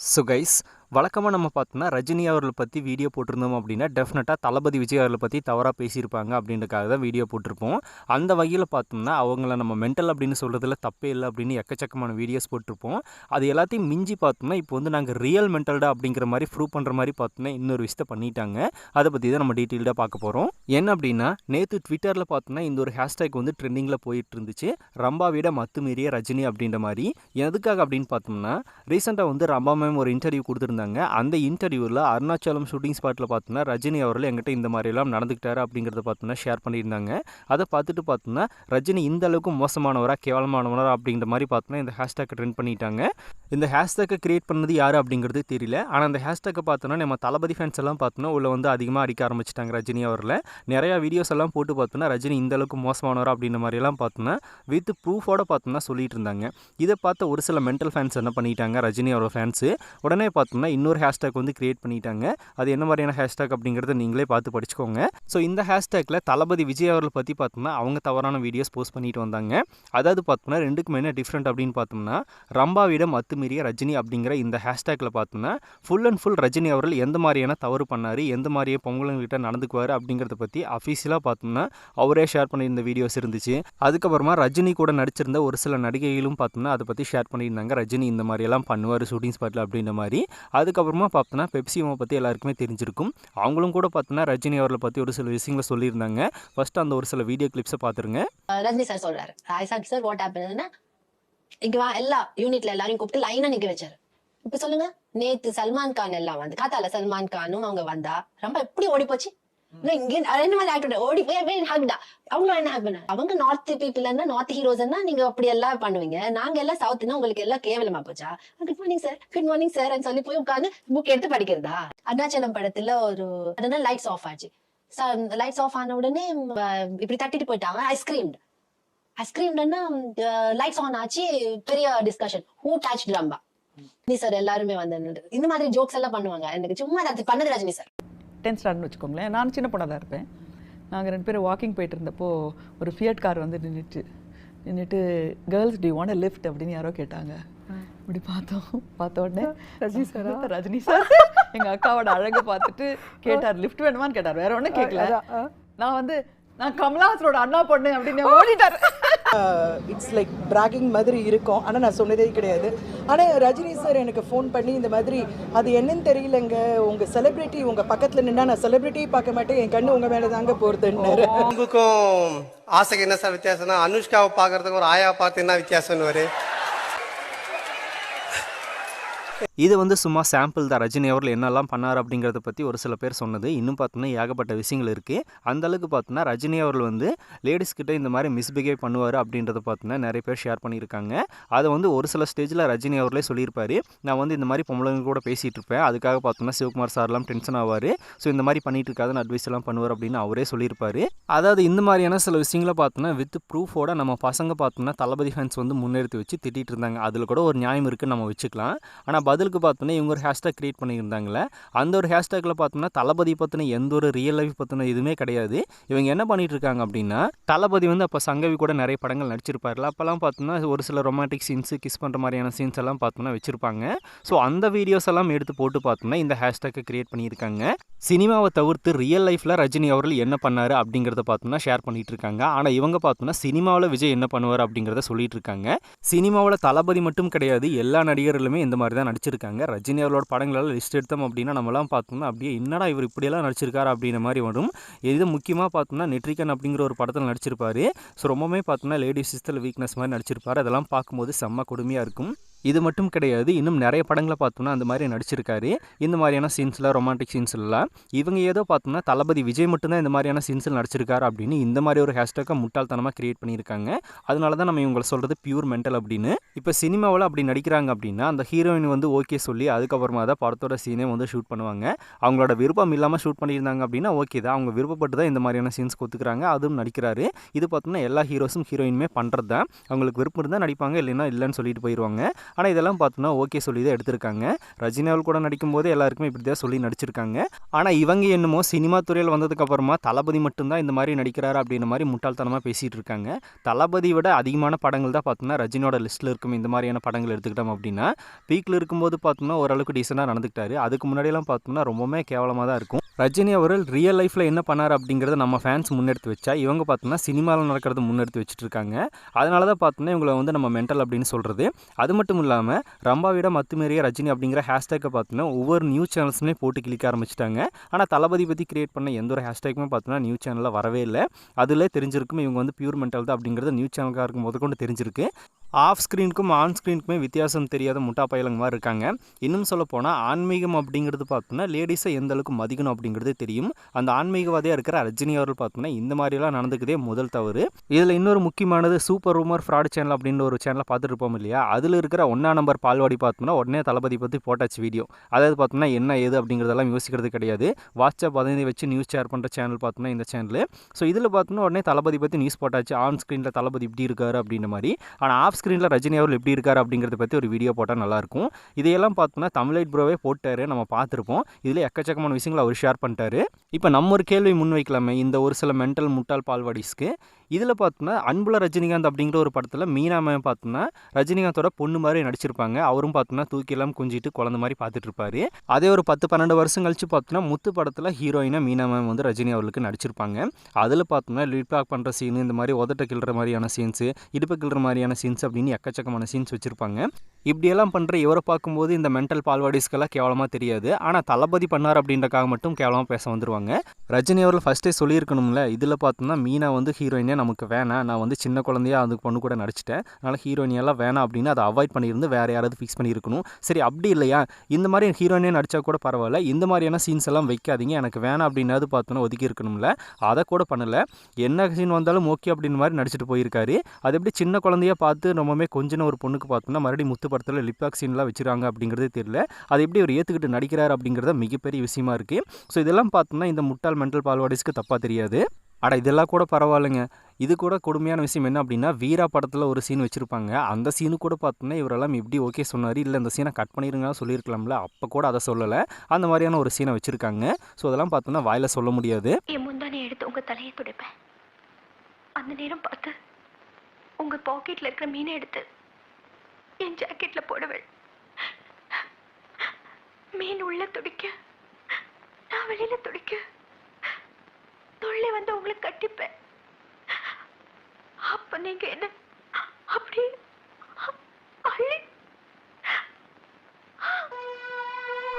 So guys வழக்கமாக நம்ம பார்த்தோம்னா ரஜினி அவர்களை பற்றி வீடியோ போட்டிருந்தோம் அப்படின்னா டெஃபினட்டாக தளபதி விஜய் அவர்களை பற்றி தவறாக பேசியிருப்பாங்க அப்படின்றக்காக தான் வீடியோ போட்டிருப்போம். அந்த வகையில் பார்த்தோம்னா அவங்கள நம்ம மென்டல் அப்படின்னு சொல்கிறதுல தப்பே இல்லை அப்படின்னு எக்கச்சக்கமான வீடியோஸ் போட்டிருப்போம். அது எல்லாத்தையும் மிஞ்சி பார்த்தோம்னா இப்போ வந்து நாங்கள் ரியல் மென்டல்டா அப்படிங்கிற மாதிரி ப்ரூவ் பண்ணுற மாதிரி பார்த்தோம்னா இன்னொரு விஷயத்தை பண்ணிட்டாங்க. அதை பற்றி தான் நம்ம டீட்டெயில்டாக பார்க்க போகிறோம் என்ன அப்படின்னா நேற்று ட்விட்டரில் பார்த்தோம்னா இந்த ஒரு ஹேஷ்டேக் வந்து ட்ரெண்டிங்கில் போயிட்டு இருந்துச்சு. ரம்பாவிட மத்து மீறிய ரஜினி அப்படின்ற மாதிரி. எதுக்காக அப்படின்னு பார்த்தோம்னா ரீசெண்டாக வந்து ரம்பா மேம் ஒரு இன்டர்வியூ கொடுத்துருந்தாங்க. அந்த இன்டர்வியூவில் அருணாச்சலம் ஷூட்டிங் ஸ்பாட்டில் பார்த்தோன்னா ரஜினி அவர்கள் எங்கிட்ட இந்த மாதிரிலாம் நடந்துக்கிட்டாரு அப்படிங்கிறத பார்த்தோன்னா ஷேர் பண்ணியிருந்தாங்க. அதை பார்த்துட்டு பார்த்தோன்னா ரஜினி இந்த அளவுக்கு மோசமானவரா கேவலமானவரா அப்படிங்கிற மாதிரி பார்த்தோன்னா இந்த ஹேஷ்டேக்கை ட்ரெண்ட் பண்ணிட்டாங்க. இந்த ஹேஷ்டேக்கை கிரியேட் பண்ணது யார் அப்படிங்கிறது தெரியல. ஆனால் அந்த ஹேஷ்டேக்கை பார்த்தோன்னா நம்ம தளபதி ஃபேன்ஸ் எல்லாம் பார்த்தோன்னா உள்ள வந்து அதிகமாக அடிக்க ஆரம்பிச்சிட்டாங்க ரஜினி அவரில் நிறையா வீடியோஸ் எல்லாம் போட்டு பார்த்தோன்னா ரஜினி இந்த அளவுக்கு மோசமானவரா அப்படின்ற மாதிரிலாம் பார்த்தோன்னா வித் ப்ரூஃபோட பார்த்தோம்னா சொல்லிட்டு இருந்தாங்க. இதை பார்த்த ஒரு சில மென்டல் ஃபேன்ஸ் என்ன பண்ணிட்டாங்க ரஜினி அவரோட ஃபேன்ஸு உடனே பார்த்தோம்னா இன்னொரு ஹேஷ்டேக் வந்து கிரியேட் பண்ணிட்டாங்க. அது என்ன மாதிரியான ஹேஷ்டேக் அப்படிங்கிறத நீங்களே பார்த்து படிச்சுக்கோங்க. ஸோ இந்த ஹேஷ்டேக்கில் தளபதி விஜய் அவர்களை பற்றி பார்த்தோம்னா அவங்க தவறான வீடியோஸ் போஸ்ட் பண்ணிட்டு வந்தாங்க. அதாவது பார்த்தோம்னா ரெண்டுக்கும் என்ன டிஃப்ரெண்ட் அப்படின்னு பார்த்தோம்னா ரம்பாவிடம் அத்துமீறிய ரஜினி அப்படிங்கிற இந்த ஹேஷ்டேக்கில் பார்த்தோம்னா ஃபுல் அண்ட் ஃபுல் ரஜினி அவர்கள் எந்த மாதிரியான தவறு பண்ணார் எந்த மாதிரியே பொங்கலுங்கிட்ட நடந்துக்குவார் அப்படிங்கிறத பற்றி அஃபீஷியலாக பார்த்தோம்னா அவரே ஷேர் பண்ணியிருந்த வீடியோஸ் இருந்துச்சு. அதுக்கப்புறமா ரஜினி கூட நடிச்சிருந்த ஒரு சில நடிகைகளும் பார்த்தோம்னா அதை பற்றி ஷேர் பண்ணியிருந்தாங்க. ரஜினி இந்த மாதிரியெல்லாம் பண்ணுவார் ஷூட்டிங் ஸ்பாட்டில் அப்படின்ற மாதிரி. அதுக்கப்புறமா பார்த்தோன்னா பெப்சியமை பற்றி எல்லாருக்குமே தெரிஞ்சிருக்கும். அவங்களும் கூட பார்த்தோன்னா ரஜினி அவர்களை பற்றி ஒரு சில விஷயங்களை சொல்லியிருந்தாங்க. ஃபர்ஸ்ட் அந்த ஒரு சில வீடியோ கிளிப்ஸை பார்த்துருங்க ரஜினி சார் சொல்றாரு. ராய்சாக் சார் சார் வாட் ஹேப்பன்னா இங்கே வா எல்லா யூனிட்ல எல்லாரையும் கூப்பிட்டு லைனாக நிற்க வச்சாரு. இப்போ சொல்லுங்க நேத்து சல்மான் கான் எல்லாம் வந்து காத்தால சல்மான் கானும் அவங்க வந்தா ரொம்ப எப்படி ஓடி போச்சு இங்க ரெண்டு மாதிரி ஆக்டர் ஓடி போய் போய் ஹக்டா அவங்க என்ன ஹக் பண்ண அவங்க நார்த் பீப்புள்னா நார்த் ஹீரோஸ் நீங்க அப்படி எல்லாம் பண்ணுவீங்க. நாங்க எல்லாம் சவுத்னா உங்களுக்கு எல்லாம் கேவலமா போச்சா? Good morning sir good morning sir சொல்லி போய் உட்காந்து புக் எடுத்து படிக்கிறதா? அருணாச்சலம் படத்துல ஒரு அதனால லைட்ஸ் ஆஃப் ஆச்சு. லைட்ஸ் ஆஃப் ஆன உடனே இப்படி தட்டிட்டு போயிட்டாங்க. ஐஸ்கிரீம் ஐஸ்கிரீம்னா லைட்ஸ் ஆன் ஆச்சு. பெரிய டிஸ்கஷன் ஹூ டச் ரம்பா நீ சார் எல்லாருமே வந்து இந்த மாதிரி ஜோக்ஸ் எல்லாம் பண்ணுவாங்க. எனக்கு சும்மா அது பண்ணது ரஜினி சார் டென்த் ஸ்டாண்டர்ட்னு வச்சுக்கோங்களேன். நான் சின்ன பொண்ணாக தான் இருப்பேன். நாங்கள் ரெண்டு பேரும் வாக்கிங் போயிட்டு இருந்தப்போ ஒரு ஃபியட் கார் வந்து நின்றுட்டு நின்றுட்டு கேர்ள்ஸ் டி வாண்ட் லிஃப்ட் அப்படின்னு யாரோ கேட்டாங்க. இப்படி பார்த்தோம். பார்த்த உடனே ரஜினி சார்? ரஜினி சார். எங்கள் அக்காவோட அழகை பார்த்துட்டு கேட்டார் லிஃப்ட் வேணுமான்னு கேட்டார். வேற ஒன்றும் கேட்கல. நான் வந்து நான் கமலஹாசனோட அண்ணா பொண்ணு அப்படின்னு ஓடிட்டார். இட்ஸ் லைக் பிராகிங் மாதிரி இருக்கும். ஆனால் நான் சொன்னதே கிடையாது. ஆனால் ரஜினி சார் எனக்கு ஃபோன் பண்ணி இந்த மாதிரி அது என்னன்னு தெரியலங்க. உங்கள் செலிப்ரிட்டி உங்கள் பக்கத்தில் நின்னா நான் செலிப்ரிட்டி பார்க்க மாட்டேன். என் கண்ணு உங்கள் மேலே தாங்க போகிறதுன்னு உங்களுக்கும் ஆசைக்கு என்ன சார் வித்தியாசம்னா அனுஷ்காவை பார்க்கறதுக்கு ஒரு ஆயா பார்த்து என்ன வித்தியாசம்னு இது வந்து சும்மா சாம்பிள் தான். ரஜினி அவர்கள் என்னெல்லாம் பண்ணார் அப்படிங்கிறத பற்றி ஒரு சில பேர் சொன்னது. இன்னும் பார்த்தோன்னா ஏகப்பட்ட விஷயங்கள் இருக்குது அந்தளவுக்கு பார்த்தோன்னா ரஜினி அவர்கள் வந்து லேடிஸ்கிட்ட இந்த மாதிரி மிஸ்பிஹேவ் பண்ணுவார் அப்படின்றத பார்த்தோன்னா நிறைய பேர் ஷேர் பண்ணியிருக்காங்க. அதை வந்து ஒரு சில ஸ்டேஜில் ரஜினி அவர்களே சொல்லியிருப்பார். நான் வந்து இந்த மாதிரி பொம்பளைங்க கூட பேசிகிட்டு இருப்பேன். அதுக்காக பார்த்தோன்னா சிவகுமார் சார்லாம் டென்ஷன் ஆவார். ஸோ இந்த மாதிரி பண்ணிகிட்டு இருக்காதுன்னு அட்வைஸ் எல்லாம் பண்ணுவார் அப்படின்னு அவரே சொல்லியிருப்பார். அதாவது இந்த மாதிரியான சில விஷயங்களை பார்த்தோன்னா வித் ப்ரூஃபோட நம்ம பசங்க பார்த்தோம்னா தளபதி ஃபேன்ஸ் வந்து முன்னெடுத்து வச்சு திட்டிகிட்டு இருந்தாங்க. அதில் கூட ஒரு நியாயம் இருக்குன்னு நம்ம வச்சுக்கலாம். ஆனால் பதிலுக்கு பார்த்தோன்னா இவங்க ஒரு ஹேஷ்டேக் கிரியேட் பண்ணியிருந்தாங்களே அந்த ஒரு ஹேஷ்டேக்கில் பார்த்தோம்னா தளபதி பற்றின எந்த ஒரு ரியல் லைஃப் பற்றின எதுவுமே கிடையாது. இவங்க என்ன பண்ணிட்டு இருக்காங்க அப்படின்னா தளபதி வந்து அப்போ சங்கவி கூட நிறைய படங்கள் நடிச்சிருப்பார்ல. அப்போல்லாம் பார்த்தோம்னா ஒரு சில ரொமான்டிக் சீன்ஸு கிஸ் பண்ணுற மாதிரியான சீன்ஸ் எல்லாம் பார்த்தோம்னா வச்சுருப்பாங்க. ஸோ அந்த வீடியோஸ் எல்லாம் எடுத்து போட்டு பார்த்தோம்னா இந்த ஹேஷ்டேக்கை க்ரியேட் பண்ணியிருக்காங்க. சினிமாவை தவிர்த்து ரியல் லைஃப்பில் ரஜினி அவர்கள் என்ன பண்ணாரு அப்படிங்கிறத பார்த்தோம்னா ஷேர் பண்ணிட்டு இருக்காங்க ஆனால் இவங்க பார்த்தோம்னா சினிமாவில் விஜய் என்ன பண்ணுவார் அப்படிங்கிறத சொல்லிட்டு இருக்காங்க சினிமாவில் தளபதி மட்டும் கிடையாது எல்லா நடிகர்களுமே இந்த மாதிரி தான் நடிச்சிருக்காங்க ரஜினி அவர்களோட படங்களெல்லாம் லிஸ்ட் எடுத்தோம் அப்படின்னா நம்மலாம் பார்த்தோம்னா அப்படியே என்னடா இவர் இப்படியெல்லாம் நடிச்சிருக்காரு அப்படின்ற மாதிரி வரும். இது முக்கியமாக பார்த்தோம்னா நெட்ரிகன் அப்படிங்கிற ஒரு படத்தில் நடிச்சிருப்பாரு. ஸோ ரொம்பவுமே பார்த்தோம்னா லேடிஸ் சிஸ்டர் வீக்னஸ் மாதிரி நடிச்சிருப்பார். அதெல்லாம் பார்க்கும்போது செம்ம கொடுமையாக இருக்கும். இது மட்டும் கிடையாது இன்னும் நிறைய படங்களை பார்த்தோம்னா அந்த மாதிரி நடிச்சிருக்காரு. இந்த மாதிரியான சீன்ஸில் ரொமான்டிக் சீன்ஸ்லாம் இவங்க ஏதோ பார்த்தோம்னா தளபதி விஜய் மட்டும்தான் இந்த மாதிரியான சீன்ஸில் நடிச்சிருக்காரு அப்படின்னு இந்த மாதிரி ஒரு ஹேஷ்டாக்கை முட்டாள்தனமாக கிரியேட் பண்ணியிருக்காங்க. அதனால தான் நம்ம இவங்களை சொல்கிறது பியூர் மென்டல் அப்படின்னு. இப்போ சினிமாவில் அப்படி நடிக்கிறாங்க அப்படின்னா அந்த ஹீரோயின் வந்து ஓகே சொல்லி அதுக்கப்புறமா தான் படத்தோட சீனே வந்து ஷூட் பண்ணுவாங்க. அவங்களோட விருப்பம் இல்லாமல் ஷூட் பண்ணியிருந்தாங்க அப்படின்னா ஓகே தான். அவங்க விருப்பப்பட்டு தான் இந்த மாதிரியான சீன்ஸ் ஒத்துக்கிறாங்க அதுவும் நடிக்கிறாரு. இது பார்த்தோம்னா எல்லா ஹீரோஸும் ஹீரோயினுமே பண்ணுறது தான் அவங்களுக்கு விருப்பம் இருந்தால் நடிப்பாங்க இல்லைன்னா இல்லைன்னு சொல்லிட்டு போயிடுவாங்க ஆனால் இதெல்லாம் பார்த்தோன்னா ஓகே சொல்லி தான் எடுத்திருக்காங்க. ரஜினாவில் கூட கூட நடிக்கும்போது எல்லாருக்குமே இப்படி தான் சொல்லி நடிச்சிருக்காங்க. ஆனால் இவங்க என்னமோ சினிமா துறையில் வந்ததுக்கப்புறமா தளபதி மட்டும்தான் இந்த மாதிரி நடிக்கிறாரு அப்படின்ற மாதிரி முட்டாள்தனமாக பேசிகிட்டு இருக்காங்க. தளபதி விட அதிகமான படங்கள் தான் பார்த்தோம்னா ரஜினியோட லிஸ்ட்டில் இருக்கும் இந்த மாதிரியான படங்கள் எடுத்துக்கிட்டோம் அப்படின்னா பீக்கில் இருக்கும்போது பார்த்தோம்னா ஓரளவுக்கு டீசெண்டாக நடந்துக்கிட்டாரு. அதுக்கு முன்னாடியெல்லாம் பார்த்தோம்னா ரொம்பவுமே கேவலமாக தான் இருக்கும். ரஜினி அவர்கள் ரியல் லைஃப்பில் என்ன பண்ணார் அப்படிங்கிறத நம்ம ஃபேன்ஸ் முன்னெடுத்து வச்சா இவங்க பார்த்தோம்னா சினிமாவில் நடக்கிறது முன்னெடுத்து வச்சுட்டு இருக்காங்க அதனால தான் பார்த்தோம்னா இவங்களை வந்து நம்ம மென்டல் அப்படின்னு சொல்கிறது அது மட்டும் இல்லாமல் ரம்பாவிட மத்துமேறிய ரஜினி அப்படிங்கிற ஹேஷ்டேக்கை பார்த்தோன்னா ஒவ்வொரு நியூஸ் சேனல்ஸுமே போட்டு கிளிக்க ஆரம்பிச்சிட்டாங்க. ஆனால் தளபதி பற்றி கிரியேட் பண்ண எந்த ஒரு ஹேஷ்டேக்குமே பார்த்தோன்னா நியூஸ் சேனலில் வரவே இல்லை. அதில் தெரிஞ்சிருக்கும் இவங்க வந்து பியூர் மென்டல் தான் அப்படிங்கிறது நியூஸ் சேனல்காருக்கு முதற்கொண்டு தெரிஞ்சிருக்கு. ஆஃப் ஸ்க்ரீனுக்கும் ஆன் ஸ்க்ரீனுக்குமே வித்தியாசம் தெரியாத முட்டா பயலங்க மாதிரி இருக்காங்க. இன்னும் சொல்ல போனால் ஆன்மீகம் அப்படிங்கிறது பார்த்தோம்னா லேடிஸை எந்த அளவுக்கு மதிக்கணும் அப்படிங்கிறது தெரியும். அந்த ஆன்மீகவாதியாக இருக்கிற ரஜினி அவர்கள் பார்த்தோன்னா இந்த மாதிரிலாம் நடந்துக்கிறதே முதல் தவறு. இதில் இன்னொரு முக்கியமானது சூப்பர் ரூமர் ஃப்ராட் சேனல் அப்படின்ற ஒரு சேனலை பார்த்துருப்போம் இல்லையா? அதில் இருக்கிற ஒன்றா நம்பர் பால்வாடி பார்த்தோம்னா உடனே தளபதி பற்றி போட்டாச்சு வீடியோ. அதாவது பார்த்தோம்னா என்ன ஏது அப்படிங்கிறதெல்லாம் யோசிக்கிறது கிடையாது. வாட்ஸ்அப் பதினைந்து வச்சு நியூஸ் ஷேர் பண்ணுற சேனல் பார்த்தோம்னா இந்த சேனல். ஸோ இதில் பார்த்தோம்னா உடனே தளபதி பற்றி நியூஸ் போட்டாச்சு. ஆன் ஸ்க்ரீனில் தளபதி இப்படி இருக்காரு அப்படின்ற மாதிரி. ஆனால் ஆஃப் ஸ்க்ரீனில் ரஜினி அவர்கள் எப்படி இருக்கார் அப்படிங்கிறத பற்றி ஒரு வீடியோ போட்டால் நல்லாயிருக்கும். இதையெல்லாம் பார்த்தோம்னா தமிழைட் ப்ரோவே போட்டார் நம்ம பார்த்துருப்போம். இதில் எக்கச்சக்கமான விஷயங்களை அவர் ஷேர் பண்ணிட்டாரு. இப்போ நம்ம ஒரு கேள்வி முன் வைக்கலாமே இந்த ஒரு சில மென்டல் முட்டாள் பால்வாடிஸ்க்கு இதில் பார்த்தோம்னா அன்புல ரஜினிகாந்த் அப்படிங்கிற ஒரு படத்தில் மீனா பார்த்தோம்னா ரஜினிகாந்தோட பொண்ணு மாதிரி நடிச்சிருப்பாங்க. அவரும் பார்த்தோம்னா தூக்கிலாம் குஞ்சிட்டு குழந்த மாதிரி பார்த்துட்டு இருப்பாரு. அதே ஒரு பத்து பன்னெண்டு வருஷம் கழிச்சு பார்த்தோம்னா முத்து படத்தில் ஹீரோயினாக மீனா வந்து ரஜினி அவர்களுக்கு நடிச்சிருப்பாங்க. அதில் பார்த்தோம்னா லீட் பேக் பண்ணுற சீனு இந்த மாதிரி உதட்ட கிள்ற மாதிரியான சீன்ஸு இடுப்பு கிள்ற மாதிரியான சீன்ஸ் அப்படின்னு எக்கச்சக்கமான சீன்ஸ் வச்சுருப்பாங்க. இப்படியெல்லாம் பண்ணுற இவரை பார்க்கும்போது இந்த மென்டல் பால்வாடிஸ்க்கெல்லாம் கேவலமாக தெரியாது. ஆனால் தளபதி பண்ணார் அப்படின்றக்காக மட்டும் கேவலமாக பேச வந்துருவாங்க. ரஜினி அவர்கள் ஃபஸ்ட்டே சொல்லியிருக்கணும்ல இதில் பார்த்தோம்னா மீனா வந்து ஹீரோயினே நமக்கு வேணாம். நான் வந்து சின்ன குழந்தையா அந்த பொண்ணு கூட நடிச்சிட்டேன். அதனால் ஹீரோயினியெல்லாம் வேணாம் அப்படின்னு அதை அவாய்ட் பண்ணியிருந்து வேறு யாராவது ஃபிக்ஸ் பண்ணியிருக்கணும். சரி அப்படி இல்லையா? இந்த மாதிரி ஹீரோயினே நடித்தா கூட பரவாயில்ல. இந்த மாதிரியான சீன்ஸ் எல்லாம் வைக்காதீங்க. எனக்கு வேணாம் அப்படின்னாவது பார்த்தோன்னா ஒதுக்கி இருக்கணும்ல. அதை கூட பண்ணலை. என்ன சீன் வந்தாலும் ஓகே அப்படின்னு மாதிரி நடிச்சிட்டு போயிருக்காரு. அது எப்படி சின்ன குழந்தையா பார்த்து ரொம்பவே கொஞ்சம் ஒரு பொண்ணுக்கு பார்த்தோம்னா மறுபடியும் முத்து படத்தில் லிப்பாக் சீன்லாம் வச்சுருக்காங்க அப்படிங்கிறதே தெரியல. அது எப்படி அவர் ஏற்றுக்கிட்டு நடிக்கிறார் அப்படிங்கிறத மிகப்பெரிய விஷயமா இருக்குது ஸோ இதெல்லாம் பார்த்தோம்னா இந்த முட்டாள் மென்டல் பால்வாடிஸ்க்கு தப்பாக தெரியாது. அட இதெல்லாம் கூட பரவாயில்லைங்க. இது கூட கொடுமையான விஷயம் என்ன அப்படின்னா வீரா படத்தில் ஒரு சீன் வச்சுருப்பாங்க. அந்த சீனு கூட பார்த்தோன்னா இவரெல்லாம் இப்படி ஓகே சொன்னார். இல்லை இந்த சீனை கட் பண்ணிருங்க சொல்லியிருக்கலாம்ல. அப்போ கூட அதை சொல்லலை. அந்த மாதிரியான ஒரு சீனை வச்சுருக்காங்க. ஸோ அதெல்லாம் பார்த்தோன்னா வாயில் சொல்ல முடியாது. என் முந்தானே எடுத்து உங்க தலையை துடைப்பேன். அந்த நேரம் பார்த்து உங்க பாக்கெட்ல இருக்கிற மீனை எடுத்து என் ஜாக்கெட்ல போடுவேன். மீன் உள்ள துடிக்க நான் வெளியில் துடிக்க. தொல்லை வந்து உங்களை கட்டிப்பேன் அப்ப நீங்க என்ன அப்படி அள்ளி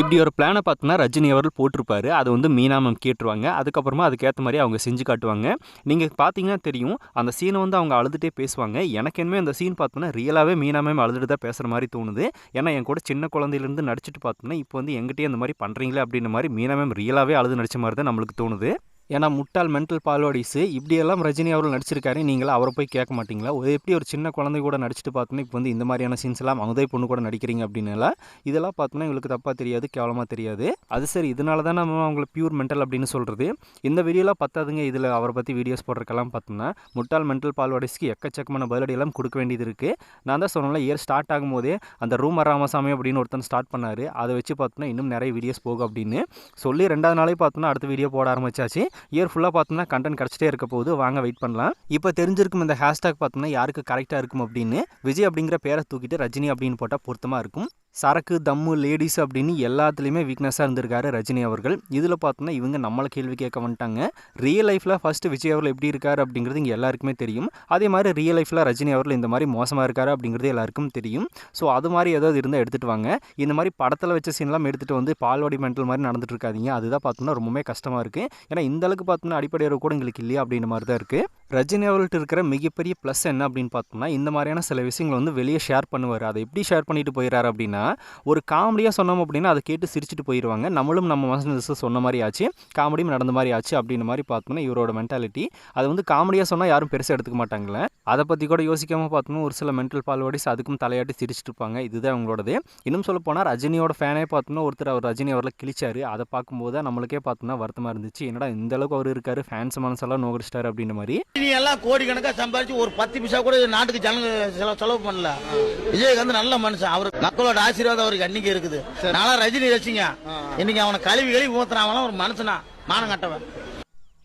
இப்படி ஒரு பிளானை பார்த்தோன்னா ரஜினி அவர்கள் போட்டிருப்பாரு. அது வந்து மீனா மேம் கேட்டுருவாங்க. அதுக்கப்புறமா அதுக்கேற்ற மாதிரி அவங்க செஞ்சு காட்டுவாங்க. நீங்கள் பார்த்தீங்கன்னா தெரியும் அந்த சீனை வந்து அவங்க அழுதுகிட்டே பேசுவாங்க. எனக்கு என்னமே அந்த சீன் பார்த்தோன்னா ரியலாகவே மீனா மேம் அழுதுட்டு தான் பேசுகிற மாதிரி தோணுது. ஏன்னா என் கூட சின்ன குழந்தையிலேருந்து நடிச்சிட்டு பார்த்தோன்னா இப்போ வந்து எங்கிட்டே அந்த மாதிரி பண்ணுறீங்களே அப்படின்ற மாதிரி மீனா மேம் ரியலாகவே அழுது நடிச்ச மாதிரி தான் நம்மளுக்கு தோணுது. ஏன்னா முட்டாள் மென்டல் பால்வாடிஸு இப்படியெல்லாம் ரஜினி அவர்கள் நடிச்சிருக்காரு நீங்களாம் அவரை போய் கேட்க மாட்டீங்களா? ஒரு எப்படி ஒரு சின்ன குழந்தை கூட நடிச்சிட்டு பார்த்தோன்னா இப்போ வந்து இந்த மாதிரியான சீன்ஸ் எல்லாம் பொண்ணு கூட நடிக்கிறீங்க அப்படின்னுலாம் இதெல்லாம் பார்த்தோன்னா எங்களுக்கு தப்பாக தெரியாது கேவலமாக தெரியாது. அது சரி இதனால தான் நம்ம அவங்களை பியூர் மென்டல் அப்படின்னு சொல்கிறது இந்த வீடியோலாம் பத்தாதுங்க. இதில் அவரை பற்றி வீடியோஸ் போடுறதுக்கெல்லாம் பார்த்தோம்னா முட்டாள் மென்டல் பால்வாடிஸ்க்கு எக்கச்சக்கமான பதிலடியெல்லாம் கொடுக்க வேண்டியது இருக்குது நான் தான் சொன்னேன்ல இயர் ஸ்டார்ட் ஆகும்போதே அந்த ரூம ராமசாமி அப்படின்னு ஒருத்தன் ஸ்டார்ட் பண்ணார். அதை வச்சு பார்த்தோன்னா இன்னும் நிறைய வீடியோஸ் போகும் அப்படின்னு. சொல்லி ரெண்டாவது நாளே பார்த்தோன்னா அடுத்த வீடியோ போட ஆரம்பிச்சாச்சு. இயர் ஃபுல்லாக பார்த்தோம்னா கண்டென்ட் கிடச்சிட்டே இருக்க போது வாங்க வெயிட் பண்ணலாம். இப்போ தெரிஞ்சிருக்கும் இந்த ஹேஷ்டாக் பார்த்தோம்னா யாருக்கு கரெக்டாக இருக்கும் அப்படின்னு விஜய் அப்படிங்கிற பேரை தூக்கிட்டு ரஜினி அப்படின்னு போட்டால் பொருத்தமாக இருக்கும். சரக்கு தம்மு லேடிஸ் அப்படின்னு எல்லாத்துலேயுமே வீக்னஸாக இருந்திருக்காரு ரஜினி அவர்கள். இதில் பார்த்தோன்னா இவங்க நம்மளை கேள்வி கேட்க வந்துட்டாங்க. ரியல் லைஃப்பில் ஃபஸ்ட்டு விஜய் அவர்கள் எப்படி இருக்கார் அப்படிங்கிறது இங்கே எல்லாருக்குமே தெரியும். அதே மாதிரி ரியல் லைஃப்பில் ரஜினி அவர்கள் இந்த மாதிரி மோசமாக இருக்கார் அப்படிங்கிறது எல்லாருக்கும் தெரியும். ஸோ அது மாதிரி ஏதாவது இருந்தால் எடுத்துகிட்டு வாங்க. இந்த மாதிரி படத்தில் வச்ச சீன்லாம் எடுத்துகிட்டு வந்து பால்வாடி மென்டல் மாதிரி நடந்துட்டு இருக்காதீங்க. அதுதான் பார்த்தோம்னா ரொம்பவே கஷ்டமாக இருக்குது ஏன்னா இந்தளவுக்கு பார்த்தோம்னா அடிப்படை கூட எங்களுக்கு இல்லையா அப்படின்ற மாதிரி தான் இருக்குது ரஜினி அவர்கள்ட்ட இருக்கிற மிகப்பெரிய ப்ளஸ் என்ன அப்படின்னு பார்த்தோம்னா இந்த மாதிரியான சில விஷயங்களை வந்து வெளியே ஷேர் பண்ணுவார். அதை எப்படி ஷேர் பண்ணிட்டு போயிடறாரு அப்படின்னா ஒரு காமெடியாக சொன்னோம் அப்படின்னா அதை கேட்டு சிரிச்சிட்டு போயிடுவாங்க நம்மளும் நம்ம மனசு சொன்ன மாதிரி ஆச்சு. காமெடியும் நடந்த மாதிரி ஆச்சு அப்படின்ற மாதிரி பார்த்தோம்னா இவரோட மென்டாலிட்டி அதை வந்து காமெடியாக சொன்னால் யாரும் பெருசாக எடுத்துக்க மாட்டாங்களே அதை பற்றி கூட யோசிக்காமல் பார்த்தோம்னா ஒரு சில மென்டல் பால்வாடிஸ் அதுக்கும் தலையாட்டி சிரிச்சிட்டு இருப்பாங்க. இதுதான் அவங்களோடது. இன்னும் சொல்ல போனால் ரஜினியோட ஃபேனே பார்த்தோம்னா ஒருத்தர் அவர் ரஜினி அவரில் கிழிச்சார். அதை பார்க்கும்போது தான் நம்மளுக்கே பார்த்தோம்னா வருத்தமாக இருந்துச்சு. என்னடா இந்த அளவுக்கு அவர் இருக்கார். ஃபேன்ஸ் மனசெல்லாம் நோகடிச்சிட்டாரு அப்படின்ற மாதிரி. நீ எல்லாம் கோடி கணக்கா சம்பாரிச்சு ஒரு பத்து பைசா கூட நாட்டுக்கு ஜனங்க செலவு செலவு பண்ணல. விஜயகாந்த் நல்ல மனுஷன். அவர் மக்களோட ஆசீர்வாதம் அவருக்கு அன்னைக்கு இருக்குது. நாளா ரஜினி ரசிங்க. இன்னைக்கு அவனை கழுவி கழுவி ஊத்துறான். அவன் ஒரு மனுஷனா. மானம் கட்டவன்.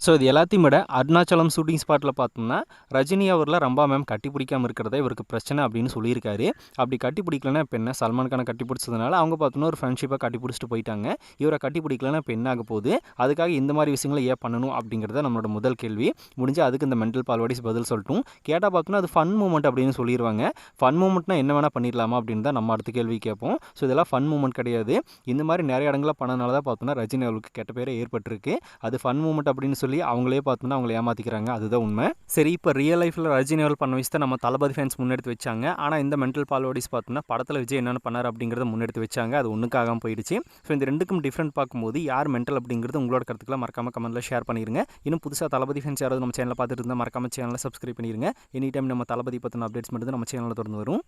ஸோ இது எல்லாத்தையும் விட அருணாச்சலம் ஷூட்டிங் ஸ்பாட்டில் பார்த்தோம்னா ரஜினி அவரில் ரம்பா மேம் கட்டி பிடிக்காம இருக்கிறத இவருக்கு பிரச்சனை அப்படின்னு சொல்லியிருக்காரு. அப்படி கட்டி பிடிக்கலன்னா இப்போ என்ன? சல்மான் கானை கட்டி பிடிச்சதுனால அவங்க பார்த்தோன்னா ஒரு ஃப்ரெண்ட்ஷிப்பாக கட்டி பிடிச்சிட்டு போயிட்டாங்க. இவரை கட்டி பிடிக்கலன்னா இப்போ என்ன ஆக போகுது? அதுக்காக இந்த மாதிரி விஷயங்களை ஏன் பண்ணணும் அப்படிங்கிறத நம்மளோட முதல் கேள்வி. முடிஞ்சு அதுக்கு இந்த மென்டல் பால்வாடிஸ் பதில் சொல்லட்டும். கேட்டால் பார்த்தோன்னா அது ஃபன் மூமெண்ட் அப்படின்னு சொல்லிடுவாங்க ஃபன் மூமெண்ட்னா என்ன வேணால் பண்ணிடலாமா அப்படின்னு தான் நம்ம அடுத்த கேள்வி கேட்போம். ஸோ இதெல்லாம் ஃபன் மூமெண்ட் கிடையாது. இந்த மாதிரி நிறைய இடங்களில் பண்ணனால தான் பார்த்தோன்னா ரஜினி அவருக்கு கெட்ட பேரே ஏற்பட்டிருக்கு. அது ஃபன் மூமெண்ட் அப்படின்னு சொல்லி அவங்களே பார்த்தோம்னா அவங்கள ஏமாத்திக்கிறாங்க. அதுதான் உண்மை. சரி இப்போ ரியல் லைஃப்பில் ரஜினி அவர்கள் பண்ண விஷயத்தை நம்ம தளபதி ஃபேன்ஸ் முன்னெடுத்து வச்சாங்க. ஆனால் இந்த மென்டல் பாலோடிஸ் பார்த்தோம்னா படத்தில் விஜய் என்னென்ன பண்ணார் அப்படிங்கிறத முன்னெடுத்து வச்சாங்க. அது ஒன்றுக்காகாமல் போயிடுச்சு. ஸோ இந்த ரெண்டுக்கும் டிஃப்ரெண்ட் பார்க்கும்போது யார் மென்டல் அப்படிங்கிறது உங்களோட கருத்துக்களை மறக்காம கமெண்ட்டில் ஷேர் பண்ணிடுங்க இன்னும் புதுசாக தளபதி ஃபேன்ஸ் யாராவது நம்ம சேனலில் பார்த்துட்டு இருந்தால் மறக்காம சேனலில் சப்ஸ்கிரைப் பண்ணிடுங்க எனி டைம் நம்ம தளபதி பற்றின அப்டேட்ஸ் மட்டும் நம்ம சேனலில் தொடர்ந்து வரும்.